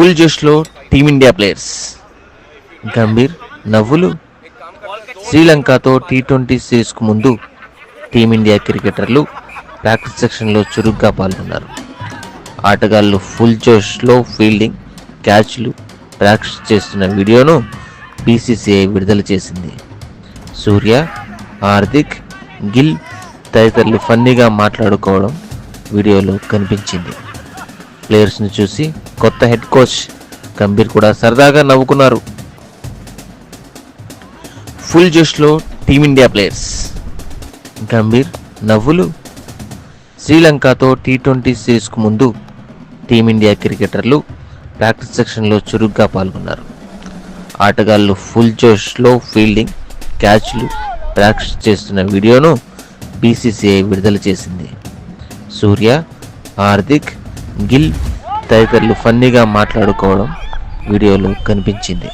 Full జోష్లో team India players. Gambhir నవ్వులు. శ్రీలంకతో టీ ట్వంటీ సిరీస్కు ముందు టీమిండియా క్రికెటర్లు ప్రాక్టీస్ సెక్షన్లో చురుగ్గా పాల్గొన్నారు. ఆటగాళ్ళు ఫుల్ జోష్లో ఫీల్డింగ్ క్యాచ్లు ప్రాక్టీస్ చేస్తున్న వీడియోను బీసీసీఐ విడుదల చేసింది. సూర్య హార్దిక్ గిల్ తదితరులు ఫన్నీగా మాట్లాడుకోవడం వీడియోలో కనిపించింది. ప్లేయర్స్ని చూసి కొత్త హెడ్ కోచ్ గంభీర్ కూడా సరదాగా నవ్వుకున్నారు. ఫుల్ జోష్లో టీమిండియా ప్లేయర్స్. గంభీర్ నవ్వులు. శ్రీలంకతో టీ ట్వంటీ సిరీస్కు ముందు టీమిండియా క్రికెటర్లు ప్రాక్టీస్ సెక్షన్లో చురుగ్గా పాల్గొన్నారు. ఆటగాళ్ళు ఫుల్ జోష్లో ఫీల్డింగ్ క్యాచ్లు ప్రాక్టీస్ చేస్తున్న వీడియోను బీసీసీఐ విడుదల చేసింది. సూర్య హార్దిక్ గిల్ తదితరులు ఫన్నీగా మాట్లాడుకోవడం వీడియోలో కనిపించింది.